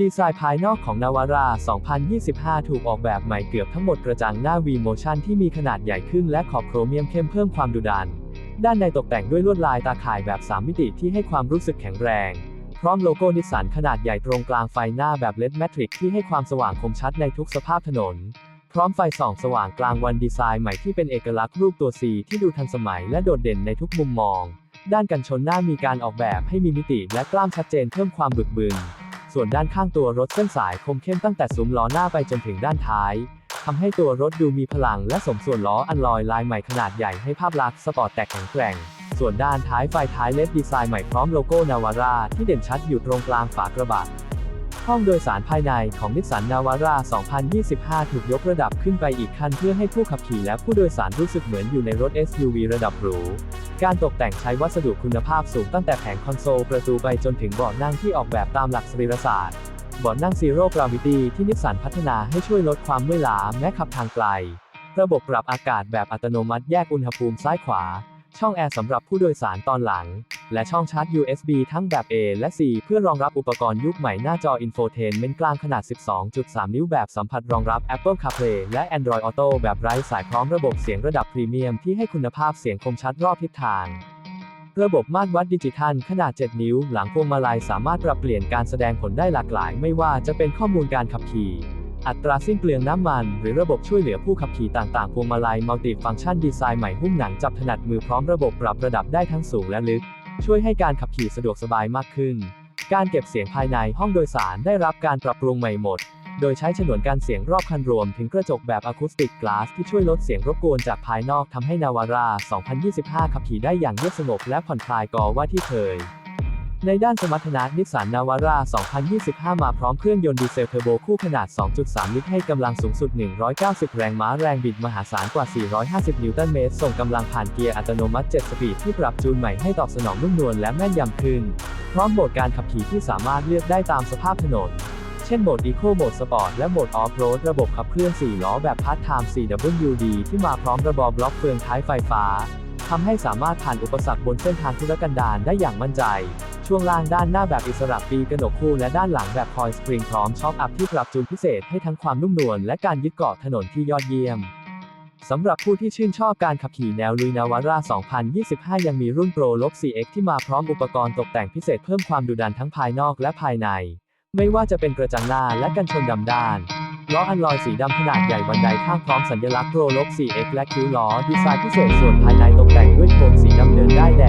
ดีไซน์ภายนอกของนาวารา 2025 ถูกออกแบบใหม่เกือบทั้งหมดกระจังหน้า V-Motion ที่มีขนาดใหญ่ขึ้นและขอบโครเมียมเข้มเพิ่มความดุดัน ด้านในตกแต่งด้วยลวดลายตาข่ายแบบ 3 มิติที่ให้ความรู้สึกแข็งแรง พร้อมโลโก้นิสสันขนาดใหญ่ตรงกลางไฟหน้าแบบ LED Matrix ที่ให้ความสว่างคมชัดในทุกสภาพถนน พร้อมไฟส่องสว่างกลางวันดีไซน์ใหม่ที่เป็นเอกลักษณ์รูปตัว C ที่ดูทันสมัยและโดดเด่นในทุกมุมมอง ด้านกันชนหน้ามีการออกแบบให้มีมิติและกล้ามชัดเจนเพิ่มความบึกบึน ส่วนด้านข้างตัวรถเส้นสายคมเข้มตั้งแต่ซุ้มล้อหน้าไปจนถึงด้านท้ายทำให้ตัวรถดูมีพลังและสมส่วนล้ออันลอยลายใหม่ขนาดใหญ่ให้ภาพลักษณ์สปอร์ตแต่แข็งแกร่ง ส่วนด้านท้ายไฟท้ายเลดดีไซน์ใหม่พร้อมโลโก้นาวาร่าที่เด่นชัดอยู่ตรงกลางฝากระบะ ห้องโดยสารภายในของนิสสันนาวาร่า 2025 ถูกยกระดับขึ้นไปอีกขั้นเพื่อให้ผู้ขับขี่และผู้โดยสารรู้สึกเหมือนอยู่ในรถ SUV ระดับหรู การตกแต่งใช้วัสดุคุณภาพสูงตั้งแต่แผงคอนโซลประตูไปจนถึงเบาะนั่งที่ออกแบบตามหลักสรีรศาสตร์เบาะนั่ง Zero Gravity ที่นิสสันพัฒนาให้ช่วยลดความเมื่อยล้าแม้ขับทางไกล ระบบปรับอากาศแบบอัตโนมัติแยกอุณหภูมิซ้ายขวา ช่องแอร์สำหรับผู้โดยสารตอนหลัง และช่องชาร์จ USB ทั้งแบบ A และ C เพื่อรองรับอุปกรณ์ยุคใหม่หน้าจอ Infotainment กลางขนาด 12.3 นิ้วแบบสัมผัสรองรับ Apple CarPlay และ Android Auto แบบไร้สายพร้อมระบบเสียงระดับพรีเมียมที่ให้คุณภาพเสียงคมชัดรอบทิศทางระบบมาตรวัดดิจิทัลขนาด 7 นิ้ว หลังพวงมาลัยสามารถปรับเปลี่ยนการแสดงผลได้หลากหลาย ไม่ว่าจะเป็นข้อมูลการขับขี่ อัตราสิ้นเปลืองน้ำมัน หรือระบบช่วยเหลือผู้ขับขี่ต่างๆ พวงมาลัยมัลติฟังก์ชันดีไซน์ใหม่หุ้มหนังจับถนัดมือพร้อมระบบปรับระดับได้ทั้งสูงและลึก ช่วยให้การขับขี่สะดวกสบายมากขึ้น การเก็บเสียงภายในห้องโดยสารได้รับการปรับปรุงใหม่หมด โดยใช้ฉนวนการเสียงรอบคันรวมถึงกระจกแบบอะคูสติกกลาสที่ช่วยลดเสียงรบกวนจากภายนอกทำให้นาวาร่า 2025 ขับขี่ได้อย่างเงียบสงบและผ่อนคลายกว่าที่เคย ในด้านสมรรถนะนิสสันนาวาร่า 2025 มาพร้อมเครื่องยนต์ดีเซลเทอร์โบคู่ขนาด 2.3 ลิตรให้กำลังสูงสุด 190 แรงม้าแรงบิดมหาศาลกว่า 450 นิวตันเมตร ส่งกำลังผ่านเกียร์อัตโนมัติ 7 สปีดที่ปรับจูนใหม่ให้ตอบสนองนุ่มนวลและแม่นยำขึ้น พร้อมโหมดการขับขี่ที่สามารถเลือกได้ตามสภาพถนน เช่นโหมด Eco โหมด Sport และโหมด Off-Road ระบบขับเคลื่อน 4 ล้อแบบ Part-Time CWD ที่มาพร้อมระบบบล็อกเฟืองท้ายไฟฟ้าทำให้สามารถผ่านอุปสรรคบนเส้นทางธุรกันดารได้อย่างมั่นใจ ช่วงล่างด้านหน้าแบบอิสระปีกระหนกคู่และด้านหลังแบบคอยสปริงพร้อมช็อคอัพที่ปรับจูนพิเศษให้ทั้งความนุ่มนวลและการยึดเกาะถนนที่ยอดเยี่ยมสำหรับผู้ที่ชื่นชอบการขับขี่แนวลุยนาวาร่า 2025 ยังมีรุ่น Pro ลบ 4X ที่มาพร้อมอุปกรณ์ตกแต่งพิเศษเพิ่มความดุดันทั้งภายนอกและภายใน ไม่ว่าจะเป็นกระจังหน้าและกันชนดำด้านล้ออันลอยสีดำขนาดใหญ่บันไดข้างพร้อมสัญลักษณ์ Pro ลบ 4X และคิ้วล้อ ดีไซน์พิเศษส่วนภายในตกแต่งด้วยโทนสีดำเนินได้แดง